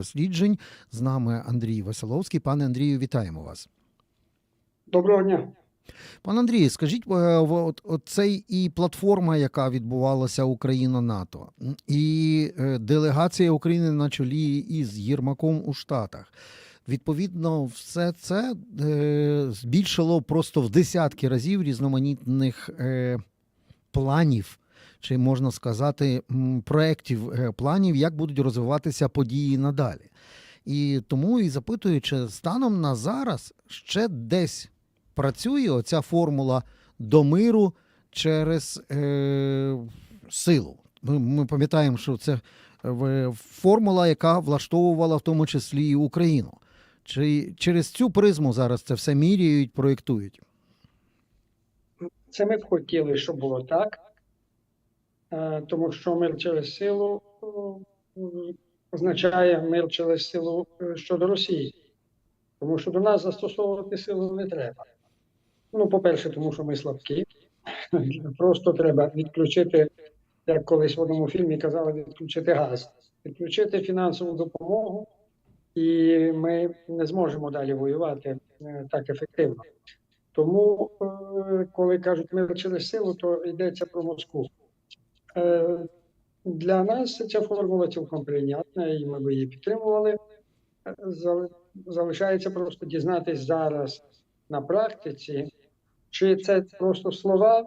досліджень. З нами Андрій Веселовський. Пане Андрію, вітаємо вас. Доброго дня. Пане Андрію, скажіть, е, от, от цей і платформа, яка відбувалася Україна НАТО, і е, делегація України на чолі із Єрмаком у Штатах. Відповідно, все це е, збільшило просто в десятки разів різноманітних е, планів, чи можна сказати, проєктів е, планів, як будуть розвиватися події надалі. І тому і запитую, чи станом на зараз ще десь працює оця формула до миру через е, силу. Ми, ми пам'ятаємо, що це е, формула, яка влаштовувала в тому числі і Україну. Чи через цю призму зараз це все міряють, проєктують? Це ми б хотіли, щоб було так, тому що мир через силу е, означає мир через силу е, щодо Росії. Тому що до нас застосовувати силу не треба. Ну, по-перше, тому що ми слабкі. Просто треба відключити, як колись в одному фільмі казали, відключити газ, відключити фінансову допомогу, і ми не зможемо далі воювати е, так ефективно. Тому, е, коли кажуть мир через силу, то йдеться про Москву. Е, Для нас ця формула цілком прийнятна, і ми би її підтримували. Е, Залишається просто дізнатись зараз на практиці, чи це просто слова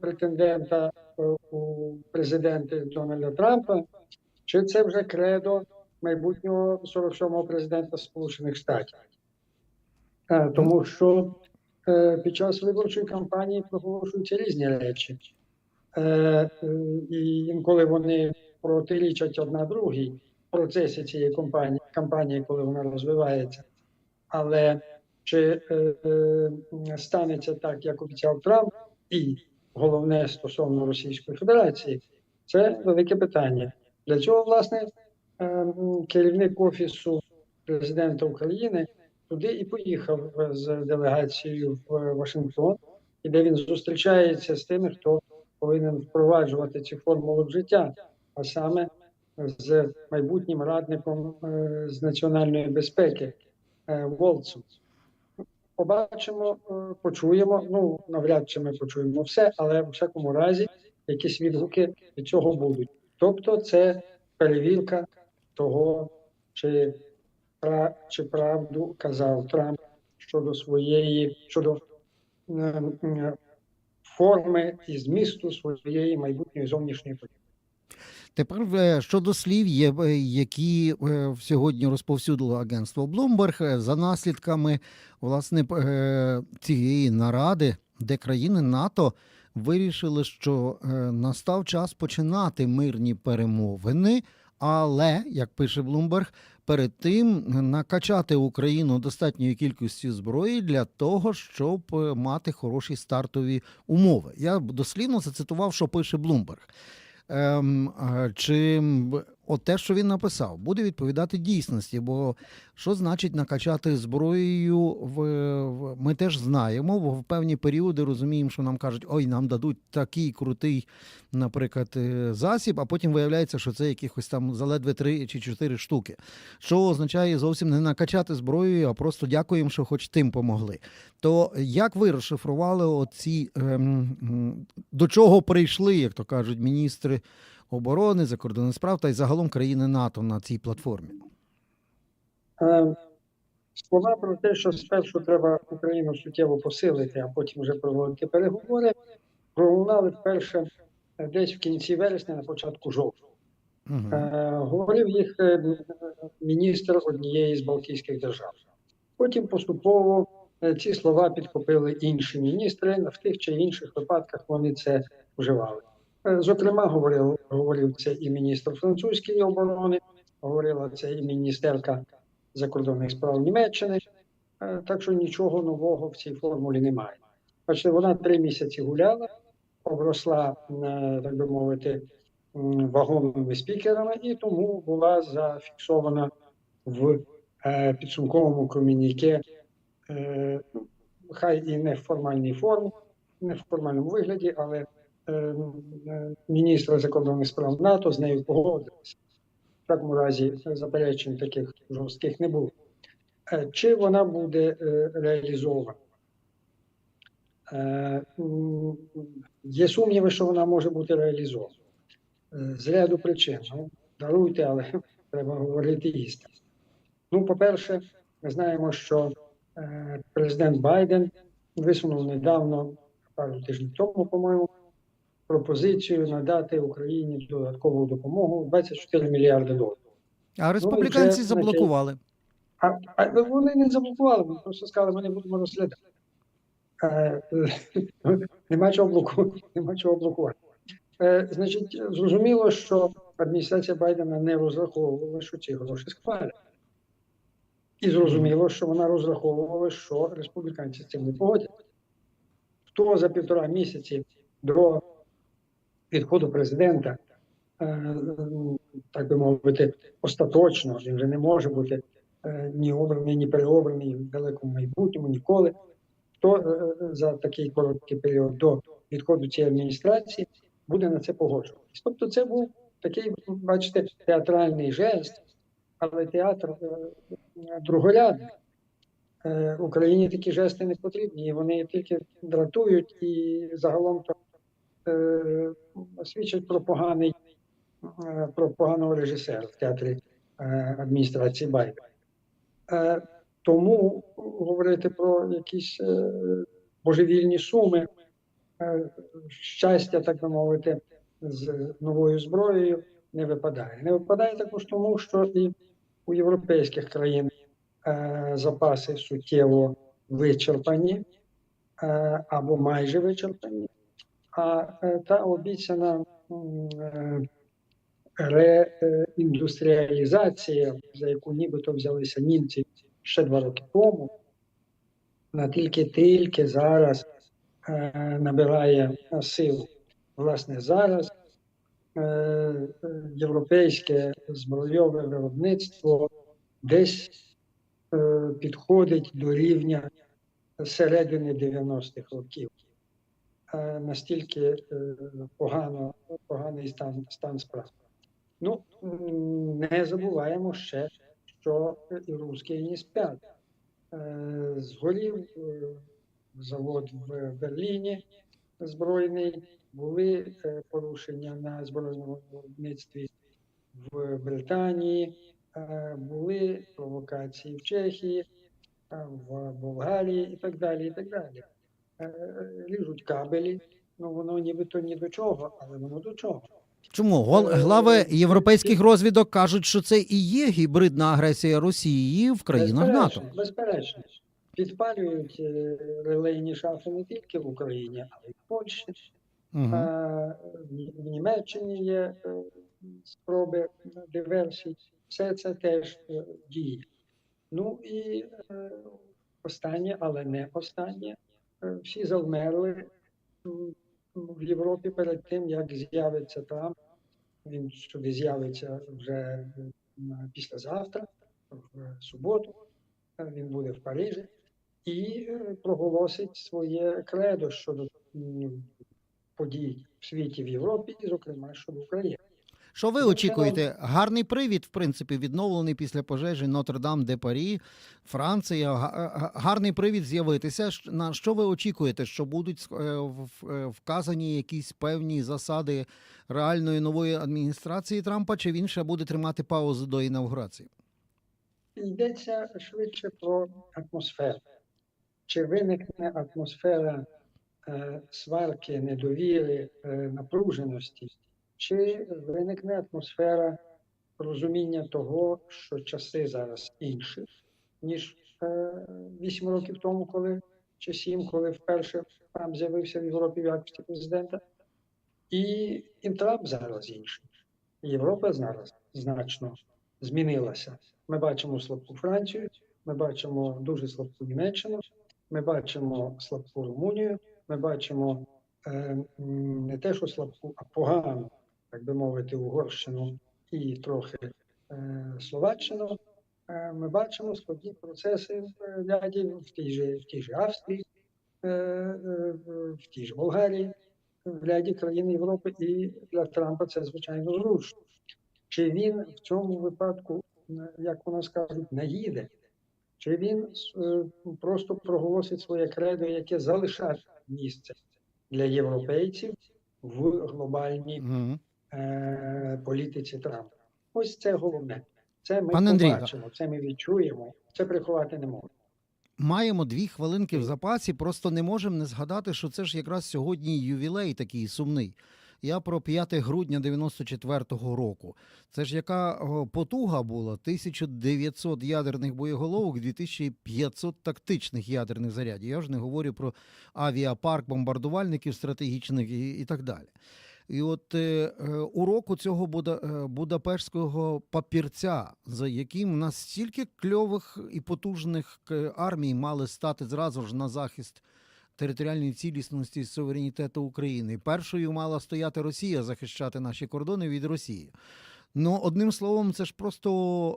претендента е, у президенти Дональда Трампа, чи це вже кредо майбутнього 47-го президента Сполучених Штатів. Тому що під час виборчої кампанії проголошуються різні речі. Е, е, І інколи вони протирічать одна другій в процесі цієї кампанії, кампанії, коли вона розвивається. Але чи е, станеться так, як обіцяв Трамп, і головне стосовно Російської Федерації, це велике питання. Для цього, власне, керівник офісу президента України туди і поїхав з делегацією в Вашингтон, і де він зустрічається з тими, хто повинен впроваджувати ці формули в життя, а саме з майбутнім радником е, з національної безпеки е, Волцем. Побачимо, е, почуємо. Ну навряд чи ми почуємо все, але в всякому разі якісь відгуки від цього будуть. Тобто, це перевірка того, чи чи правду казав Трамп щодо своєї щодо форми і змісту своєї майбутньої зовнішньої політики. Тепер е, щодо слів, є, е, які е, сьогодні розповсюдило агентство Bloomberg за наслідками власне цієї наради, де країни НАТО вирішили, що настав час починати мирні перемовини. Але, як пише Блумберг, перед тим накачати Україну достатньою кількістю зброї для того, щоб е, мати хороші стартові умови. Я дослівно зацитував, що пише Блумберг. Ем, чи м, от те, що він написав, буде відповідати дійсності? Бо що значить накачати зброєю? В, в ми теж знаємо, бо в певні періоди розуміємо, що нам кажуть, ой, нам дадуть такий крутий, наприклад, е, засіб, а потім виявляється, що це якихось там заледве три чи чотири штуки. Що означає зовсім не накачати зброєю, а просто дякуємо, що хоч тим помогли. То як ви розшифрували оці ем, до чого прийшли, як то кажуть, міністри оборони, закордонних справ та й загалом країни НАТО на цій платформі? Е, Слова про те, що спершу треба Україну суттєво посилити, а потім вже проводити переговори, пролунали вперше е, десь в кінці вересня, на початку жовтня. Угу. Говорив їх міністр однієї з Балтійських держав. Потім поступово ці слова підхопили інші міністри. В тих чи інших випадках вони це вживали. Е, Зокрема, говорив, говорив це і міністр французької оборони, говорила це і міністерка закордонних справ Німеччини. Е, Так що нічого нового в цій формулі немає. Бачите, вона три місяці гуляла, обросла, е, так би мовити, вагомими спікерами, і тому була зафіксована в підсумковому комюніке, е, ну, хай і не в формальній формі, не в формальному вигляді, але е, м, е, міністр закордонних справ НАТО з нею погодилися. такому разі заперечень таких жорстких не було. Е, Чи вона буде е, реалізована? Є сумніви, що вона може бути реалізована. З ряду причин. Ну, даруйте, але треба говорити істину. Ну, по-перше, ми знаємо, що президент Байден висунув недавно, пару тижнів тому, по-моєму, пропозицію надати Україні додаткову допомогу 24 мільярди доларів. А республіканці вже, заблокували. А, а вони не заблокували, вони просто сказали, ми не будемо розглядати. Е, нема чого блокувати. Нема чого блокувати. Е, значить, зрозуміло, що адміністрація Байдена не розраховувала, що ці гроші схвалять. І зрозуміло, що вона розраховувала, що республіканці з цим не погодяться. Хто за півтора місяці до відходу президента, е, так би мовити, остаточно, він вже не може бути е, ні обраний, ні переобраний в далекому майбутньому ніколи. Хто е, за такий короткий період до відходу цієї адміністрації буде на це погоджуватись? Тобто, це був такий, бачите, театральний жест, але театр другорядний. Україні такі жести не потрібні, вони тільки дратують і загалом то е, свідчать про поганий е, про поганого режисера в театрі е, адміністрації Байдена. Тому говорити про якісь божевільні суми, щастя, так би мовити, з новою зброєю не випадає. Не випадає також тому, що і у європейських країн запаси суттєво вичерпані або майже вичерпані, а е, та обіцяна е, реіндустріалізація, за яку нібито взялися німці ще два роки тому, вона тільки-тільки зараз е, набирає силу. Власне, зараз європейське збройове виробництво десь підходить до рівня середини 90-х років. Е, настільки е, погано, поганий стан, стан справ. Ну, не забуваємо ще, що і русські не спять. Е, Згорів завод в Берліні збройний, були порушення на збройному в Британії, були провокації в Чехії, в Болгарії і так далі. і так далі. Е, Ріжуть кабелі, ну воно нібито ні до чого, але воно до чого. Чому Е, глави європейських розвідок кажуть, що це і є гібридна агресія Росії в країнах НАТО? Безперечно, Безперечно. Підпалюють е, релейні шафи не тільки в Україні, але й в Польщі. Угу. Е, В Німеччині є е, спроби диверсій. Все це теж е, діє. Ну і е, останнє, але не останнє, е, всі завмерли в Європі перед тим, як з'явиться Трамп. Він сюди з'явиться вже е, післязавтра, в суботу. Е, Він буде в Парижі і е, проголосить своє кредо щодо подій в світі в Європі, і, зокрема, щодо України. Що ви очікуєте? Гарний привід, в принципі, відновлений після пожежі Нотр-Дам де Парі, Франція. Га- Гарний привід з'явитися. На що ви очікуєте? Що будуть е, е, вказані якісь певні засади реальної нової адміністрації Трампа, чи він ще буде тримати паузу до інавгурації? Йдеться швидше про атмосферу. Чи виникне атмосфера е, сварки, недовіри, е, напруженості, чи виникне атмосфера розуміння того, що часи зараз інші, ніж е, 8 років тому, коли чи 7, коли вперше Трамп з'явився в Європі в якості президента, і, і Трамп зараз інший. Європа зараз значно змінилася. Ми бачимо слабку Францію, ми бачимо дуже слабку Німеччину, ми бачимо слабку Румунію, ми бачимо е, не те, що слабку, а погану, так би мовити, Угорщину і трохи е, Словаччину. Е, ми бачимо складні процеси в е, ряді в тій же, в тій же Австрії, в тій же Болгарії, в ряді країн Європи, і для Трампа це звичайно зручно. чи він в цьому випадку, як у нас кажуть, наїде, чи він просто проголосить своє кредо, яке залишає місце для європейців в глобальній політиці Трампа. Ось це головне. Це ми Пане Андрій, побачимо, це ми відчуємо, це приховати не можна. Маємо дві хвилинки в запасі, просто не можемо не згадати, що це ж якраз сьогодні ювілей такий сумний. Я про 5 грудня 94-го року. Це ж яка потуга була? 1900 ядерних боєголовок, 2500 тактичних ядерних зарядів. Я ж не говорю про авіапарк, бомбардувальників стратегічних і, і так далі. І от е, е, уроку цього Буда, е, Будапештського папірця, за яким у нас стільки кльових і потужних армій мали стати зразу ж на захист територіальної цілісності і суверенітету України. Першою мала стояти Росія, захищати наші кордони від Росії. Ну, одним словом, це ж просто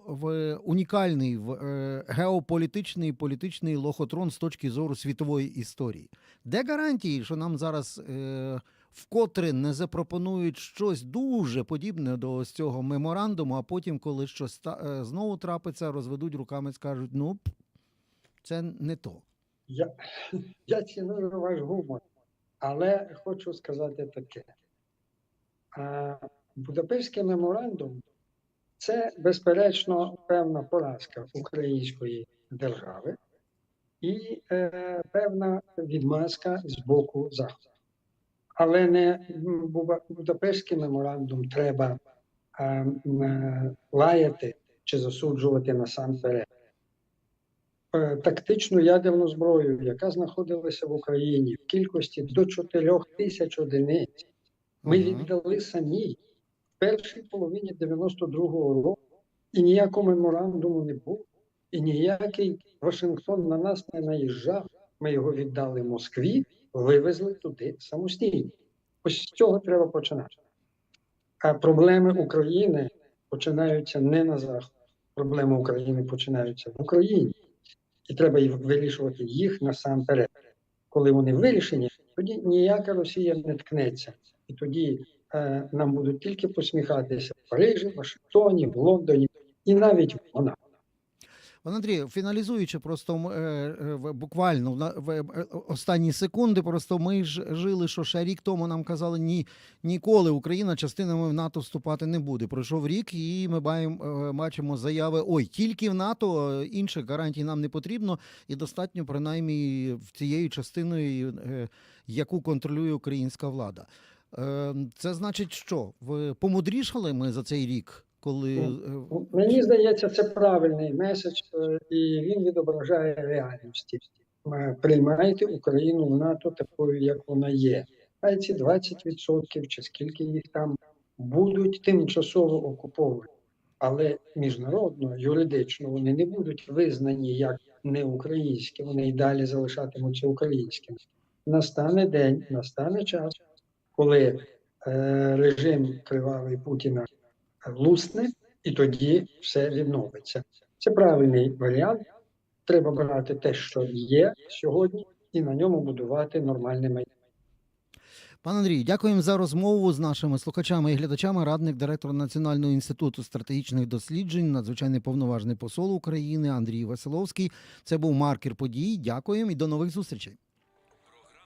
в унікальний е, геополітичний політичний лохотрон з точки зору світової історії. Де гарантії, що нам зараз вкотре не запропонують щось дуже подібне до ось цього меморандуму, а потім, коли щось е, знову трапиться, розведуть руками і скажуть: ну, це не то. Я, я ціную ваш гумор, але хочу сказати таке. Будапештський меморандум це, безперечно, певна поразка української держави і е, певна відмазка з боку Заходу. Але не Будапештський меморандум треба е, е, лаяти чи засуджувати насамперед. Е, тактичну ядерну зброю, яка знаходилася в Україні в кількості до 4 тисяч одиниць, ми віддали самі в першій половині 92-го року, і ніякого меморандуму не було, і ніякий Вашингтон на нас не наїжджав. Ми його віддали Москві, вивезли туди самостійно. Ось з цього треба починати. А проблеми України починаються не на Заході. Проблеми України починаються в Україні. І треба вирішувати їх насамперед. Коли вони вирішені, тоді ніяка Росія не ткнеться. І тоді е, нам будуть тільки посміхатися в Парижі, Вашингтоні, в Лондоні і навіть в Монако. Пане Андрію, фіналізуючи просто е, е, буквально в е, останні секунди, просто ми ж жили, що ще рік тому нам казали, ні, ніколи Україна частинами в НАТО вступати не буде. Пройшов рік, і ми бачимо заяви: ой, тільки в НАТО інших гарантій нам не потрібно, і достатньо принаймні цією частиною, яку контролює українська влада. Це значить, що помудрішали ми за цей рік, коли е, Ну, Мені здається, це правильний меседж, е, і він відображає реальності. Е, Приймайте Україну в НАТО такою, як вона є. Хай ці 20% чи скільки їх там будуть тимчасово окуповані, але міжнародно, юридично вони не будуть визнані як неукраїнські, вони і далі залишатимуться українськими. Настане день, настане час, коли е, режим кривавий Путіна лусне, і тоді все відновиться. Це правильний варіант. Треба брати те, що є сьогодні, і на ньому будувати нормальне майбутнє. Пане Андрію, дякуємо за розмову з нашими слухачами і глядачами. Радник директора Національного інституту стратегічних досліджень, надзвичайний повноважний посол України Андрій Василовський. Це був маркер подій. Дякуємо і до нових зустрічей.